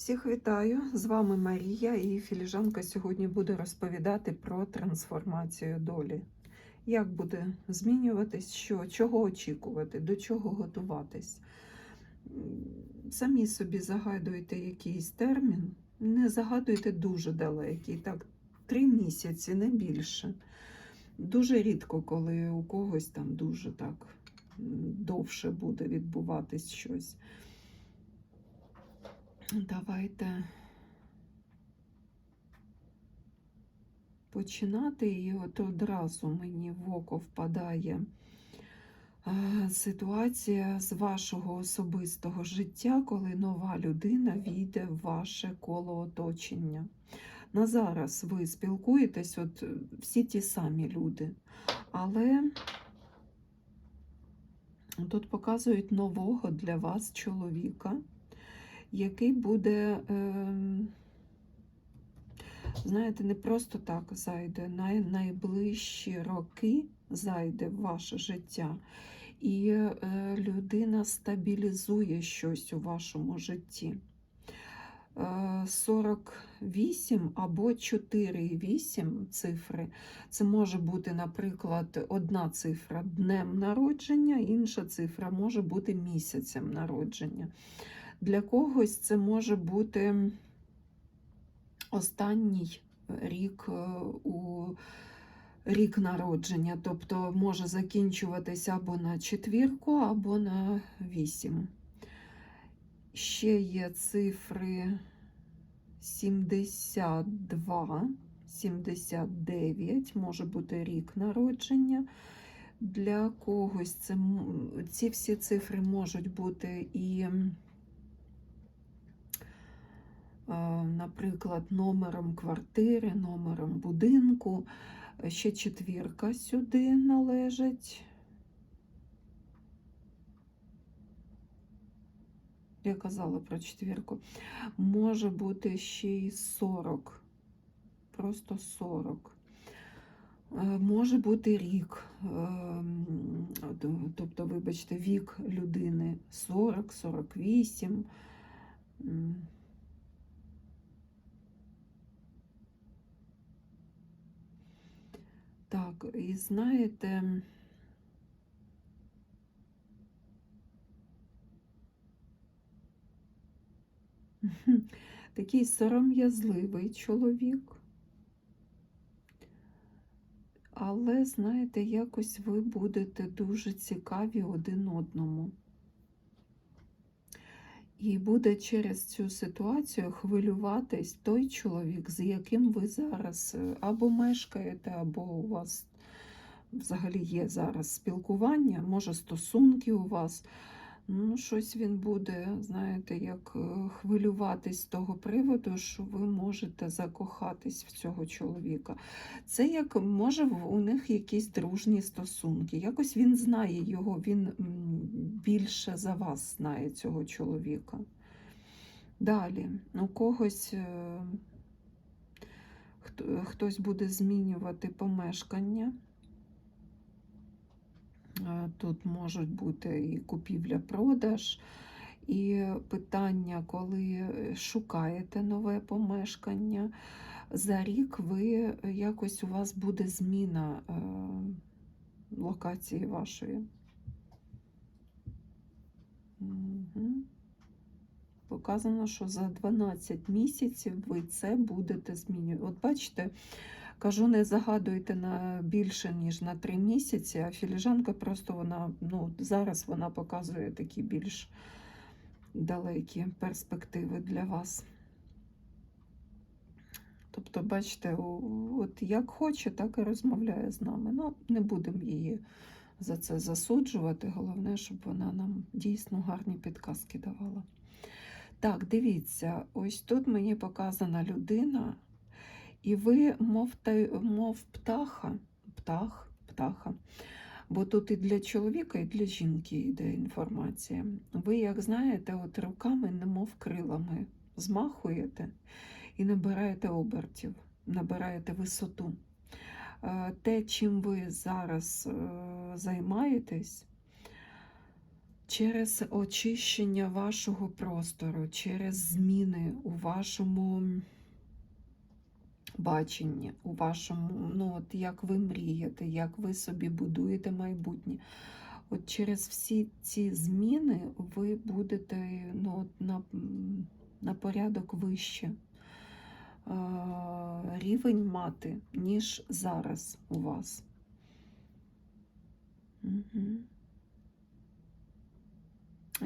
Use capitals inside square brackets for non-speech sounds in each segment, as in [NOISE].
Всіх вітаю! З вами Марія і філіжанка сьогодні буде розповідати про трансформацію долі. Як буде змінюватись, що, чого очікувати, до чого готуватись. Самі собі загадуйте якийсь термін, не загадуйте дуже далекий, так, три місяці, не більше. Дуже рідко, коли у когось там дуже так довше буде відбуватись щось. Давайте починати. І от одразу мені в око впадає ситуація з вашого особистого життя, коли нова людина війде в ваше коло оточення. На зараз ви спілкуєтесь, от е, всі ті самі люди, але тут показують нового для вас чоловіка який буде, е, знаєте, не просто так зайде, най, найближчі роки зайде в ваше життя, і е, людина стабілізує щось у вашому житті. Е, 48 або 4,8 цифри. Це може бути, наприклад, одна цифра днем народження, інша цифра може бути місяцем народження. Для когось це може бути останній рік е, у рік народження, тобто може закінчуватися або на четвірку, або на вісім. Ще є цифри 72, 79, може бути рік народження. Для когось це, ці всі цифри можуть бути і наприклад, номером квартири, номером будинку. Ще четвірка сюди належить. Я казала про четвірку. Може бути ще й 40. Просто 40. Е, Може бути рік, ем, тобто, вибачте, вік людини 40, 48. Так, і знаєте, [LAUGHS] такий сором'язливий чоловік. Але, знаєте, якось ви будете дуже цікаві один одному. І буде через цю ситуацію хвилюватись той чоловік, з яким ви зараз е, або мешкаєте, або у вас взагалі є зараз спілкування, може стосунки у вас. Ну, щось він буде, знаєте, як е, хвилюватись з того приводу, що ви можете закохатись в цього чоловіка. Це як може у них якісь дружні стосунки. Якось він знає його, він більше за вас знає цього чоловіка. Далі, у когось е, хтось буде змінювати помешкання. Е, Тут можуть бути і купівля-продаж, і питання, коли шукаєте нове помешкання. За рік ви якось у вас буде зміна е, локації вашої. Мгм. Показано, що за 12 місяців ви це будете змінювати. От бачите, кажу, не загадуйте на більше, ніж на 3 місяці, а філіжанка просто вона, ну, зараз вона показує такі більш далекі перспективи для вас. Тобто, бачите, от як хоче, так і розмовляє з нами. Ну, не будемо її за це засуджувати. Головне, щоб вона нам дійсно гарні підказки давала. Так, дивіться, ось тут мені показана людина, і ви, мов, та, мов птаха, птах, птаха. Бо тут і для чоловіка, і для жінки йде інформація. Ви, як знаєте, от руками, немов крилами, змахуєте і набираєте обертів, набираєте висоту. Е, Те, чим ви зараз е, займаєтесь, через очищення вашого простору, через зміни у вашому баченні, у вашому, ну от як ви мрієте, як ви собі будуєте майбутнє. От через всі ці зміни ви будете ну, на, на порядок вище рівень мати, ніж зараз у вас. Угу.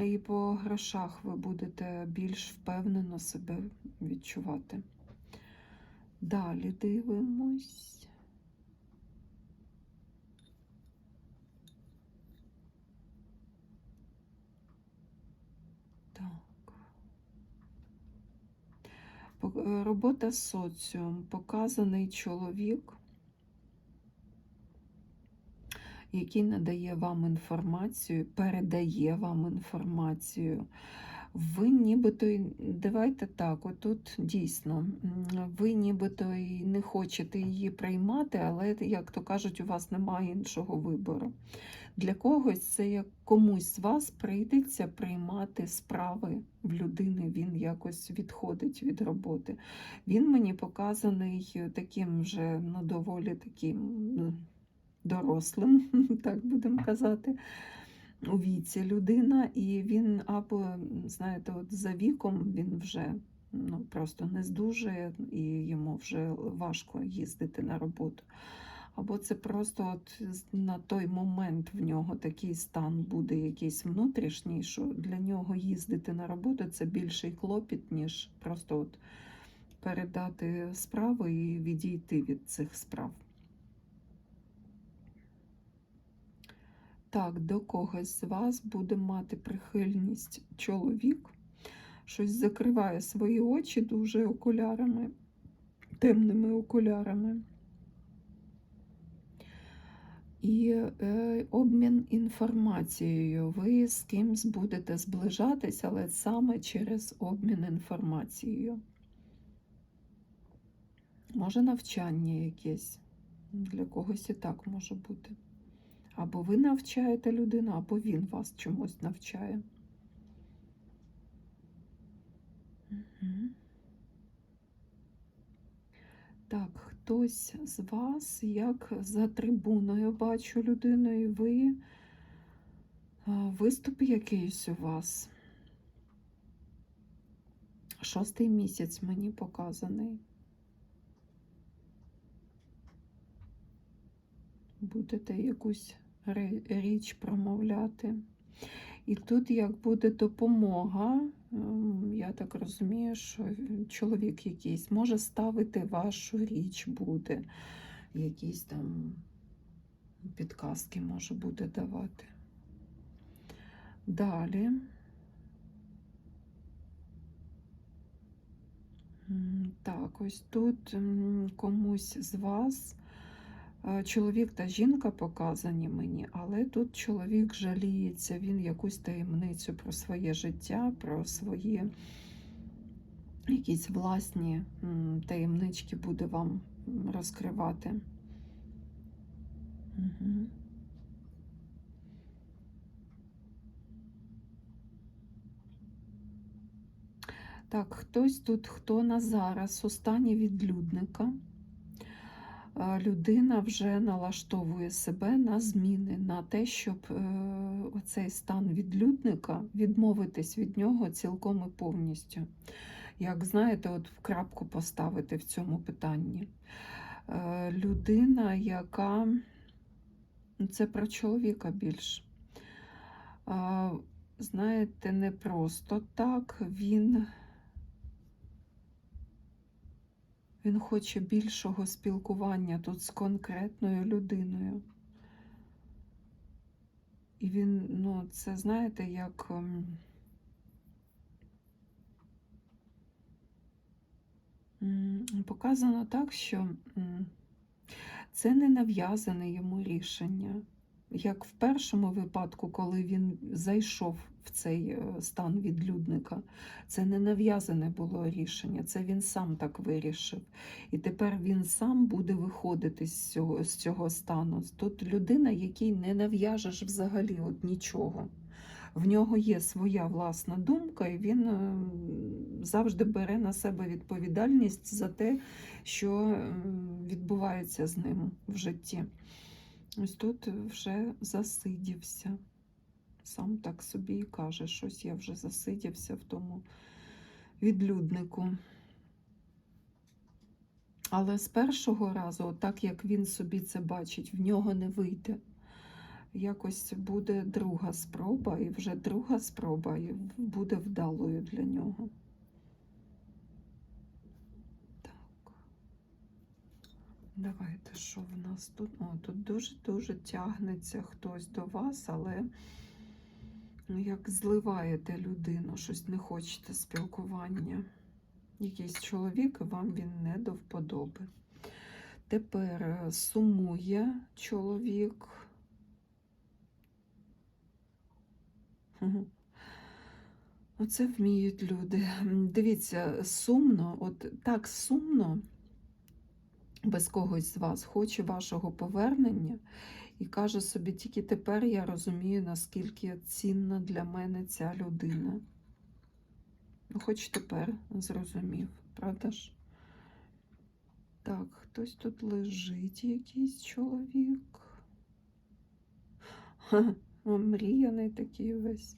І по грошах ви будете більш впевнено себе відчувати. Далі дивимось. Так. По- е, Робота з соціум. Показаний чоловік, який надає вам інформацію, передає вам інформацію. Ви нібито, давайте так, отут дійсно, ви нібито і не хочете її приймати, але, як то кажуть, у вас немає іншого вибору. Для когось це як комусь з вас прийдеться приймати справи в людини, він якось відходить від роботи. Він мені показаний таким вже ну, доволі таким дорослим, [LAUGHS] так будемо казати у віці людина, і він або, знаєте, от за віком він вже ну, просто не здужує, і йому вже важко їздити на роботу. Або це просто от на той момент в нього такий стан буде якийсь внутрішній, що для нього їздити на роботу це більший клопіт, ніж просто от передати справи і відійти від цих справ. Так, до когось з вас буде мати прихильність чоловік, щось закриває свої очі дуже окулярами, темними окулярами. І е, обмін інформацією. Ви з кимсь будете зближатись, але саме через обмін інформацією. Може, навчання якесь. Для когось і так може бути. Або ви навчаєте людину, або він вас чомусь навчає. Так, хтось з вас, як за трибуною бачу людину, і ви виступ якийсь у вас. Шостий місяць мені показаний. Будете якусь річ промовляти. І тут як буде допомога, ем, я так розумію, що чоловік якийсь може ставити вашу річ буде, якісь там підказки може буде давати. Далі. Так, ось тут комусь з вас чоловік та жінка показані мені, але тут чоловік жаліється, він якусь таємницю про своє життя, про свої якісь власні таємнички буде вам розкривати. Угу. Так, хтось тут, хто на зараз у стані відлюдника. Е, Людина вже налаштовує себе на зміни, на те, щоб е, оцей стан відлюдника відмовитись від нього цілком і повністю. Як знаєте, от в крапку поставити в цьому питанні. Е, Людина, яка ну, це про чоловіка більш. Знаєте, не просто так він. Він хоче більшого спілкування тут з конкретною людиною. І він, ну, це знаєте, як. ем, Показано так, що це не нав'язане йому рішення. Як в першому випадку, коли він зайшов в цей е, стан відлюдника, це не нав'язане було рішення, це він сам так вирішив. І тепер він сам буде виходити з цього, з цього стану. Тут людина, якій не нав'яжеш взагалі от нічого. в нього є своя власна думка, і він е, завжди бере на себе відповідальність за те, що е, відбувається з ним в житті. Ось тут вже засидівся. Сам так собі і каже, щось я вже засидівся в тому відлюднику. Але з першого разу, так як він собі це бачить, в нього не вийде. Якось буде друга спроба, і вже друга спроба буде вдалою для нього. Давайте, що в нас тут? О, тут дуже-дуже тягнеться хтось до вас, але ну, як зливаєте людину, щось не хочете спілкування. Якийсь чоловік, вам він не до вподоби. Тепер е, сумує чоловік. Оце вміють люди. Дивіться, сумно, от так сумно без когось з вас хоче вашого повернення і каже собі, тільки тепер я розумію, наскільки цінна для мене ця людина. Ну, хоч тепер зрозумів, правда ж? Так, хтось тут лежить, якийсь чоловік. Ха, Омріяний такий весь.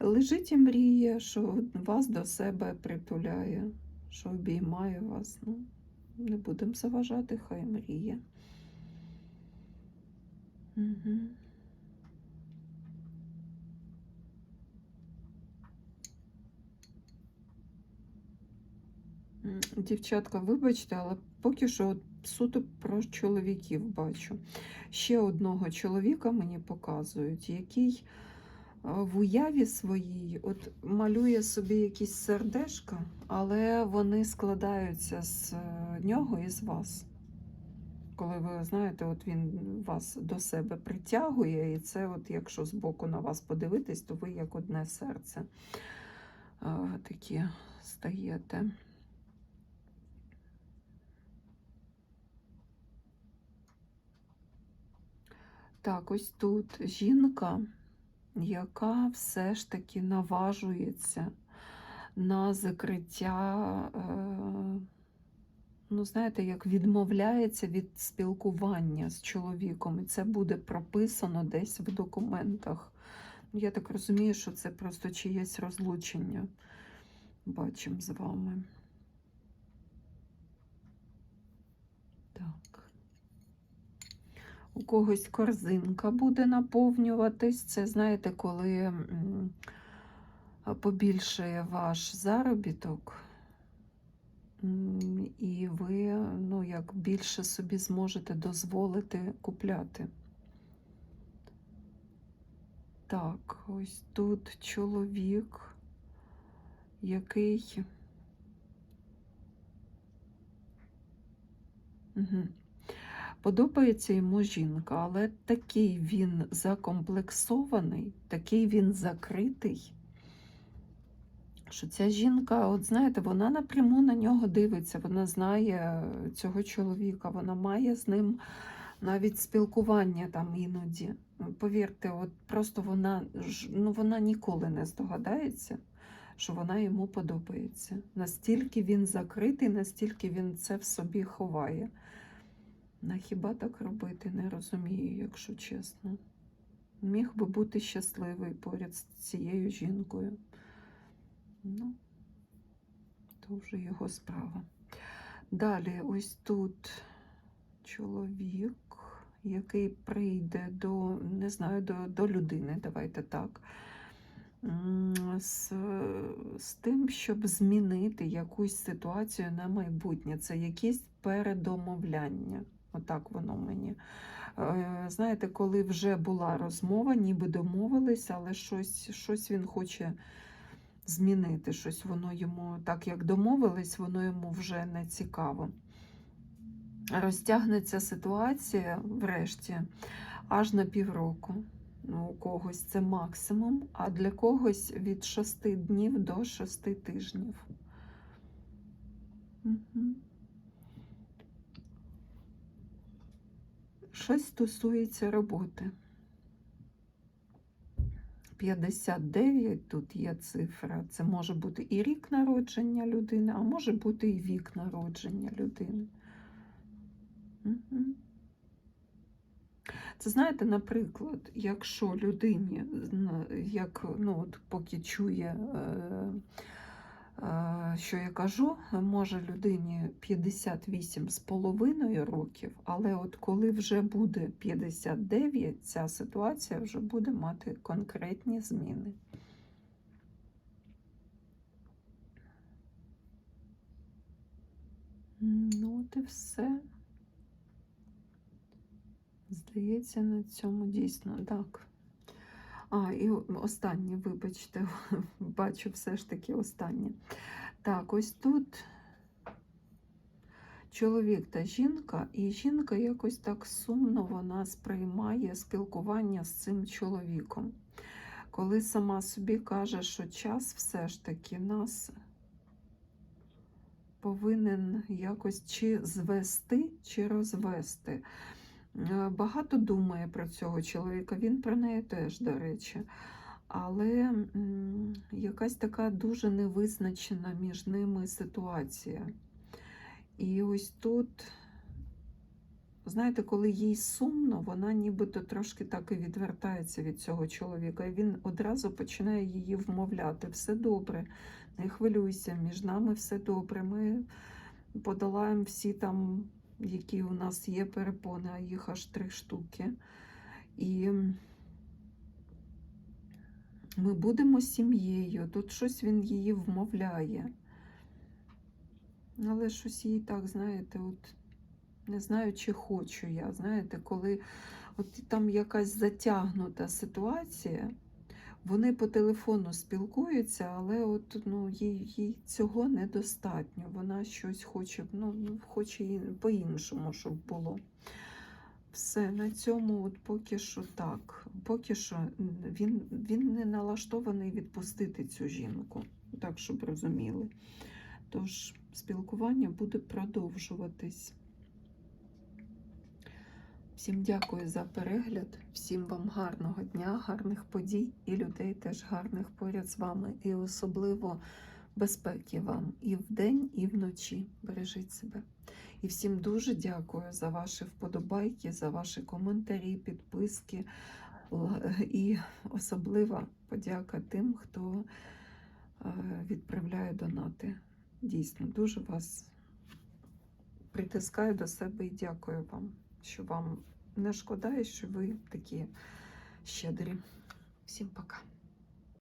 Лежить і мріє, що вас до себе притуляє, що обіймає вас. Ну, не будемо заважати, хай мріє. Угу. Дівчатка, вибачте, але поки що от суто про чоловіків бачу. Ще одного чоловіка мені показують, який в уяві своїй от малює собі якісь сердешка, але вони складаються з е, нього і з вас. Коли ви знаєте, от він вас до себе притягує, і це, от якщо збоку на вас подивитись, то ви як одне серце а, такі стаєте. Так, ось тут жінка, яка все ж таки наважується на закриття, е, ну, знаєте, як відмовляється від спілкування з чоловіком, і це буде прописано десь в документах. Я так розумію, що це просто чиєсь розлучення. Бачимо з вами. Так. У когось корзинка буде наповнюватись. Це, знаєте, коли побільшає ваш заробіток, і ви ну, як більше собі зможете дозволити купляти. Так, ось тут чоловік, який. Угу. Подобається йому жінка, але такий він закомплексований, такий він закритий, що ця жінка, от знаєте, вона напряму на нього дивиться, вона знає цього чоловіка, вона має з ним навіть спілкування там іноді. Повірте, от просто вона ну, вона ніколи не здогадається, що вона йому подобається. Настільки він закритий, настільки він це в собі ховає. На хіба так робити, не розумію, якщо чесно. Міг би бути щасливий поряд з цією жінкою. Ну, то вже його справа. Далі, ось тут чоловік, який прийде до, не знаю, до, до людини, давайте так. З, з тим, щоб змінити якусь ситуацію на майбутнє. Це якісь передомовляння. Отак воно мені. Е, Знаєте, коли вже була розмова, ніби домовились, але щось, щось він хоче змінити. Щось воно йому, так як домовились, воно йому вже не цікаво. Розтягнеться ситуація врешті аж на півроку. Ну, у когось це максимум, а для когось від 6 днів до 6 тижнів. Угу. Щось стосується роботи. 59 тут є цифра. Це може бути і рік народження людини, а може бути і вік народження людини. Це знаєте, наприклад, якщо людині, як ну, от поки чує, е, що я кажу, може людині 58 з половиною років, але от коли вже буде 59, ця ситуація вже буде мати конкретні зміни. Ну, от і все. Здається, на цьому дійсно так. А, і останнє, вибачте, [LAUGHS] бачу все ж таки останнє. Так, ось тут чоловік та жінка, і жінка якось так сумно вона сприймає спілкування з цим чоловіком. Коли сама собі каже, що час все ж таки нас повинен якось чи звести, чи розвести. Е, Багато думає про цього чоловіка, він про неї теж, до речі. Але якась така дуже невизначена між ними ситуація. І ось тут, знаєте, коли їй сумно, вона нібито трошки так і відвертається від цього чоловіка. І він одразу починає її вмовляти: все добре, не хвилюйся, між нами все добре. Ми подолаємо всі там, які у нас є перепони, а їх аж три штуки. І ми будемо сім'єю. Тут щось він її вмовляє. Але щось їй так, знаєте, от не знаю, чи хочу я. Знаєте, коли от там якась затягнута ситуація, вони по телефону спілкуються, але от ну, їй, їй цього недостатньо. Вона щось хоче, ну, хоче по-іншому, щоб було. Все, на цьому от поки що так. Поки що він, він не налаштований відпустити цю жінку, так щоб розуміли. Тож спілкування буде продовжуватись. Всім дякую за перегляд, всім вам гарного дня, гарних подій і людей теж гарних поряд з вами. І особливо безпеки вам і вдень, і вночі. Бережіть себе. І всім дуже дякую за ваші вподобайки, за ваші коментарі, підписки. І особлива подяка тим, хто е, відправляє донати. Дійсно, дуже вас притискаю до себе і дякую вам, що вам не шкода і що ви такі щедрі. Всім пока.